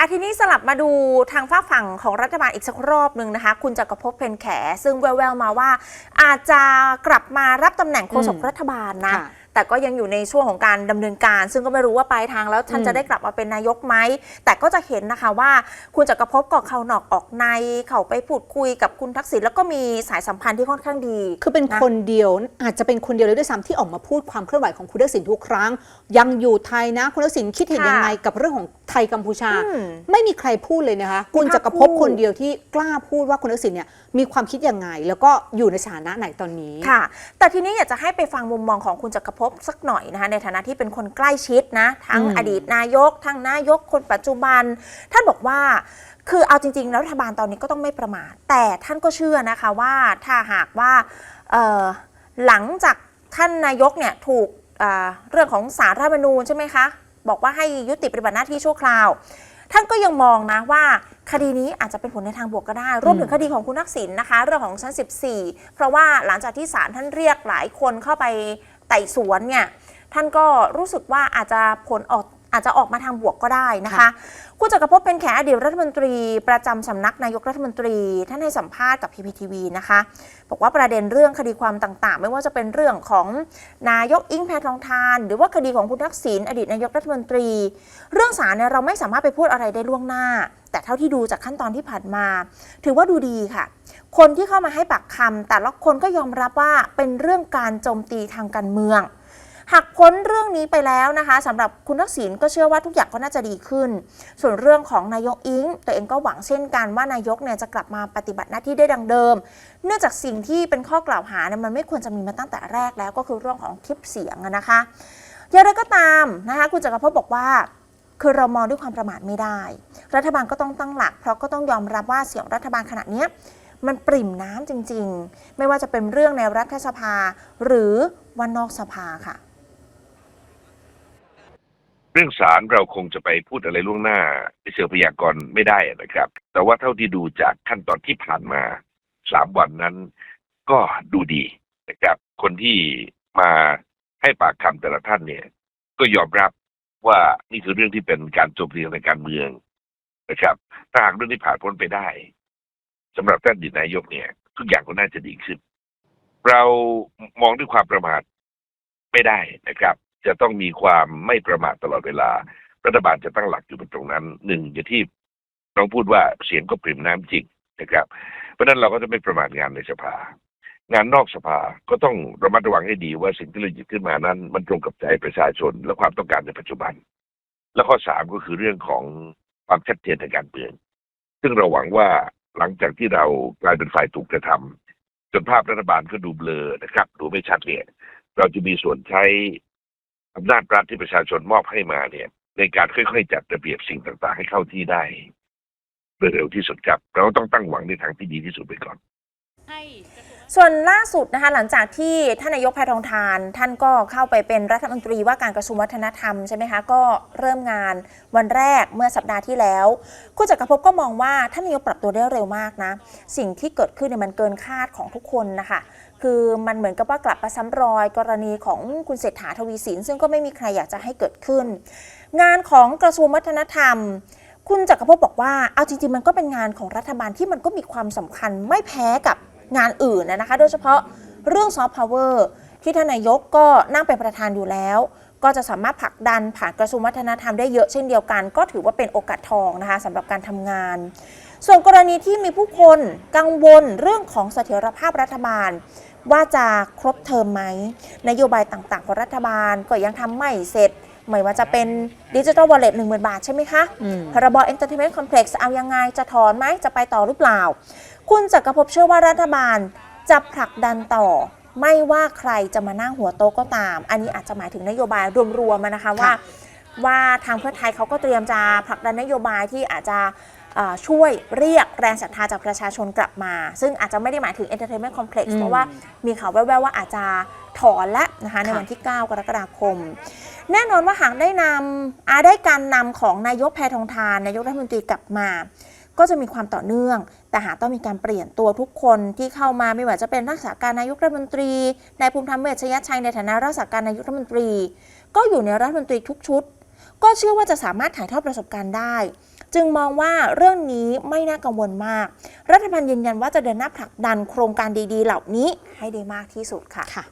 อาทีนี้สลับมาดูทางฝ้ากฝั่งของรัฐบาลอีกสักรอบหนึ่งนะคะ คุณจักรภพเพนแข ซึ่งแววๆมาว่า อาจจะกลับมารับตำแหน่งโฆษกอืมรัฐบาลนะค่ะแต่ก็ยังอยู่ในช่วงของการดำเนินการ ซึ่งก็ไม่รู้ว่าปลายทางแล้วท่านอืมจะได้กลับมาเป็นนายกไหม แต่ก็จะเห็นนะคะว่า คุณจักรภพก็เข้านอกออกใน เขาไปพูดคุยกับคุณทักษิณแล้วก็มีสายสัมพันธ์ที่ค่อนข้างดี คือเป็นนะคนเดียวอาจจะเป็นคนเดียวเลยด้วยซ้ำที่ออกมาพูดความเคลื่อนไหวของคุณทักษิณทุกครั้ง ยังอยู่ไทยนะ คุณทักษิณคิดเห็นค่ะยังไงกับเรื่องของ ไทยกัมพูชาอืมไม่มีใครพูดเลยนะคะ คุณภาคจักรภพพูดคนเดียวที่กล้าพูดว่าคุณทักษิณเนี่ยมีความคิดยังไง แล้วก็อยู่ในสถานะไหนตอนนี้ค่ะ แต่ทีนี้อยากจะให้ไปฟังมุมมองของคุณจักรภพสักหน่อยนะคะในฐานะที่เป็นคนใกล้ชิดนะทั้งอืมอดีตนายก ทั้งนายกคนปัจจุบัน ท่านบอกว่าคือเอาจริงๆ แล้วรัฐบาลตอนนี้ก็ต้องไม่ประมาทแต่ท่านก็เชื่อนะคะว่าถ้าหากว่าเอ่อหลังจากท่านนายกเนี่ยถูกอ่าเรื่องของสารรัฐธรรมนูญใช่ไหมคะ บอกว่าให้ยุติปฏิบัติหน้าที่ชั่วคราว ท่านก็ยังมองนะว่าคดีนี้อาจจะเป็นผลในทางบวกก็ได้ รวมถึงคดีของคุณนักสินนะคะ เรื่องของชั้น 14 เพราะว่าหลังจากที่ศาลท่านเรียกหลายคนเข้าไปไต่สวนเนี่ยท่านก็รู้สึกว่าอาจจะผลออก อาจจะออกมาทางบวกก็ได้นะคะค่ะคุณจักรภพเป็นแขอดีตรัฐมนตรี ประจำสำนักนายกรัฐมนตรี ท่านให้สัมภาษณ์กับ PPTV นะคะ บอกว่าประเด็นเรื่องคดีความต่างๆ ไม่ว่าจะเป็นเรื่องของนายกอิงแพทองทาน หรือว่าคดีของคุณทักษิณอดีตนายกรัฐมนตรี เรื่องศาลเนี่ยเราไม่สามารถไปพูดอะไรได้ล่วงหน้า แต่เท่าที่ดูจากขั้นตอนที่ผ่านมา ถือว่าดูดีค่ะ คนที่เข้ามาให้ปากคำแต่ละคนก็ยอมรับว่าเป็นเรื่องการโจมตีทางการเมือง หากพ้นเรื่องนี้ไปแล้วนะคะสำหรับคุณทักษิณก็เชื่อว่าทุกอย่างก็น่าจะดีขึ้น ส่วนเรื่องของนายกอิงตัวเองก็หวังเช่นกันว่านายกเนี่ยจะกลับมาปฏิบัติหน้าที่ได้ดังเดิม เนื่องจากสิ่งที่เป็นข้อกล่าวหาเนี่ยมันไม่ควรจะมีมาตั้งแต่แรกแล้วก็คือเรื่องของคลิปเสียงนะคะอย่างไรก็ตามนะคะคุณจักรภพบอกว่าคือเรามองด้วยความประมาทไม่ได้ รัฐบาลก็ต้องตั้งหลัก เพราะก็ต้องยอมรับว่าเสียงรัฐบาลขณะนี้มันปริ่มน้ำจริง ๆ ไม่ว่าจะเป็นเรื่องในรัฐสภา หรือว่านอกสภาค่ะ รื่องสารเราคงจะไปพูดอะไรล่วงหน้าเชิงพยากรณ์ไม่ได้นะครับ แต่ว่าเท่าที่ดูจากขั้นตอนที่ผ่านมาสามวันนั้น ก็ดูดีนะครับ คนที่มาให้ปากคำแต่ละท่านเนี่ย ก็ยอมรับว่านี่คือเรื่องที่เป็นการโจมตีทางการเมืองนะครับ ถ้าหากเรื่องที่ผ่านพ้นไปได้สำหรับท่านอดีตนายกเนี่ย ทุกอย่างก็น่าจะดีขึ้น เรามองด้วยความประมาทไม่ได้นะครับ จะต้องมีความไม่ประมาทตลอดเวลา รัฐบาลจะตั้งหลักอยู่บนตรงนั้นหนึ่งอย่างที่น้องพูดว่าเสียงก็ปริ่มน้ำจริงนะครับ เพราะนั้นเราก็จะไม่ประมาทงานในสภา งานนอกสภาก็ต้องระมัดระวังให้ดีว่าสิ่งที่เราหยิบขึ้นมานั้น มันตรงกับใจประชาชนและความต้องการในปัจจุบัน และข้อสามก็คือเรื่องของความชัดเจนในการเมืองซึ่งเราหวังว่าหลังจากที่เรากลายเป็นฝ่ายถูกกระทำจนภาพรัฐบาลก็ดูเบลอนะครับ ดูไม่ชัดเนี่ยเราจะมีส่วนใช้ อำนาจรัฐที่ประชาชนมอบให้มาเนี่ย ในการค่อยๆ จัดระเบียบสิ่งต่าง ๆ ให้เข้าที่ได้เร็วที่สุดครับ เราต้องตั้งหวังในทางที่ดีที่สุดไปก่อนส่วนล่าสุดนะคะหลังจากที่ท่านนายกแพทองทาน ท่านก็เข้าไปเป็นรัฐมนตรีว่าการกระทรวงวัฒนธรรมใช่ไหมคะก็เริ่มงานวันแรกเมื่อสัปดาห์ที่แล้วคุณจักรภพก็มองว่าท่านนายกปรับตัวได้เร็วมากนะ สิ่งที่เกิดขึ้นเนี่ยมันเกินคาดของทุกคนนะคะ คือมันเหมือนกับว่ากลับมาซ้ำรอยกรณีของคุณเศรษฐาทวีสิน ซึ่งก็ไม่มีใครอยากจะให้เกิดขึ้น งานของกระทรวงวัฒนธรรม คุณจักรภพบอกว่าเอาจริงๆมันก็เป็นงานของรัฐบาลที่มันก็มีความสำคัญไม่แพ้กับงานอื่นนะคะ โดยเฉพาะเรื่องซอฟต์พาวเวอร์ที่ทานนายกก็นั่งเป็นประธานอยู่แล้ว ก็จะสามารถผลักดันผ่านกระทรวงวัฒนธรรมได้เยอะเช่นเดียวกัน ก็ถือว่าเป็นโอกาสทองนะคะสำหรับการทำงาน ส่วนกรณีที่มีผู้คนกังวลเรื่องของเสถียรภาพรัฐบาล ว่าจะครบเทอมไหม นโยบายต่างๆของรัฐบาลก็ยังทำไม่เสร็จ ไม่ว่าจะเป็นดิจิทัลวอลเล็ตหนึ่งหมื่นบาทใช่ไหมคะอืมพรบ Entertainment Complex เอายังไง จะถอนไหมจะไปต่อหรือเปล่า คุณจักรภพเชื่อว่ารัฐบาลจะผลักดันต่อ ไม่ว่าใครจะมานั่งหัวโต๊ะก็ตาม อันนี้อาจจะหมายถึงนโยบายรวมๆอะนะคะว่า ว่าทางเพื่อไทยเขาก็เตรียมจะผลักดันนโยบายที่อาจจะเอ่อ ช่วยเรียกแรงศรัทธาจากประชาชนกลับมา ซึ่งอาจจะไม่ได้หมายถึง Entertainment Complex อืมเพราะว่ามีข่าวแว่วๆว่าอาจจะถอนและนะคะในค่ะวันที่ 9 กรกฎาคม แน่นอนว่าหากได้นำอาได้การนำของนายกแพทองทานนายกรัฐมนตรีกลับมา ก็จะมีความต่อเนื่อง แต่หากต้องมีการเปลี่ยนตัวทุกคนที่เข้ามาไม่ว่าจะเป็นรักษาการนายกรัฐมนตรีนายภูมิธรรมเวชยชัยในฐานะรักษาการนายกรัฐมนตรี ก็อยู่ในรัฐมนตรีทุกชุด ก็เชื่อว่าจะสามารถถ่ายทอดประสบการณ์ได้ จึงมองว่าเรื่องนี้ไม่น่ากังวลมาก รัฐบาลยืนยันว่าจะเดินหน้าผลักดันโครงการดีๆ เหล่านี้ให้ได้มากที่สุดค่ะค่ะ